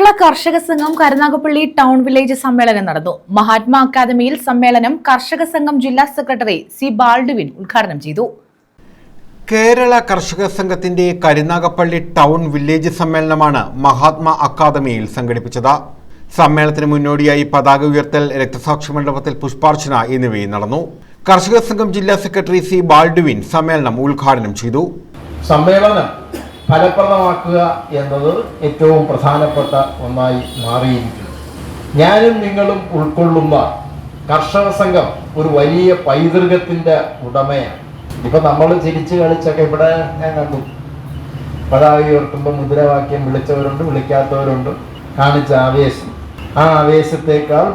കേരള കർഷക സംഘം Karunagappally town village സമ്മേളനം നടന്നു. മഹാത്മാ അക്കാദമിയിൽ സമ്മേളനം കർഷക സംഘം ജില്ലാ സെക്രട്ടറി സി ബാൾഡുവിൻ ഉദ്ഘാടനം ചെയ്തു. കേരള കർഷക സംഘത്തിന്റെ കരുനാഗപ്പള്ളി ടൗൺ വില്ലേജ് സമ്മേളനമാണ് മഹാത്മാ അക്കാദമിയിൽ സംഘടിപ്പിച്ചത്. സമ്മേളനത്തിന് മുന്നോടിയായി പതാക ഉയർത്തൽ രക്തസാക്ഷി മണ്ഡപത്തിൽ പുഷ്പാർച്ചന എന്നിവയും നടന്നു. കർഷക സംഘം ജില്ലാ സെക്രട്ടറി സി ബാൾഡുവിൻ സമ്മേളനം ഉദ്ഘാടനം ചെയ്തു. സമ്മേളനം ഫലപ്രദമാക്കുക എന്നത് ഏറ്റവും പ്രധാനപ്പെട്ട ഒന്നായി മാറിയിരിക്കുന്നു. ഞാനും നിങ്ങളും ഉൾക്കൊള്ളുന്ന കർഷക സംഘം ഒരു വലിയ പൈതൃകത്തിന്റെ ഉടമയാണ്. ഇപ്പൊ നമ്മൾ ചിരിച്ചു കളിച്ചൊക്കെ ഇവിടെ ഞാൻ കണ്ടു. പതാക ഉയർത്തുമ്പോൾ മുദ്രാവാക്യം വിളിച്ചവരുണ്ട് വിളിക്കാത്തവരുണ്ട് കാണിച്ച ആവേശം. ആ ആവേശത്തേക്കാൾ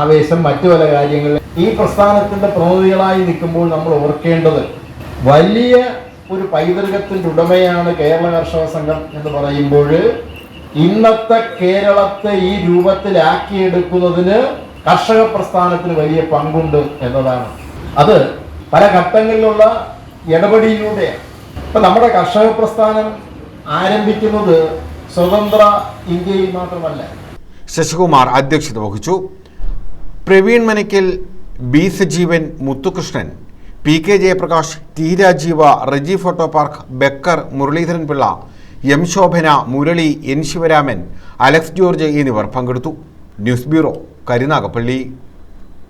ആവേശം മറ്റു പല കാര്യങ്ങളിൽ ഈ പ്രസ്ഥാനത്തിന്റെ പ്രതിനിധികളായി നിൽക്കുമ്പോൾ നമ്മൾ ഓർക്കേണ്ടത് വലിയ ഒരു പൈതൃകത്തിന്റെ ഉടമയാണ് കേരള കർഷക സംഘം എന്ന് പറയുമ്പോൾ ഇന്നത്തെ കേരളത്തെ ഈ രൂപത്തിലാക്കിയെടുക്കുന്നതിന് കർഷക പ്രസ്ഥാനത്തിന് വലിയ പങ്കുണ്ട് എന്നതാണ്. അത് പല ഘട്ടങ്ങളിലുള്ള ഇടപെടിയിലൂടെയാണ് ഇപ്പൊ നമ്മുടെ കർഷക പ്രസ്ഥാനം ആരംഭിക്കുന്നത് സ്വതന്ത്ര ഇന്ത്യയിൽ മാത്രമല്ല. ശശികുമാർ അധ്യക്ഷത വഹിച്ചു. Praveen Manakkal B Sajeevan Muthukrishnan. P K Jayaprakash T Rajeeva Reji photo park Bakkar Muraleedharan Pillai M Shobhana Murali N Sivaraman Alex George എന്നിവർ പങ്കെടുത്തു. News bureau Karunagappally.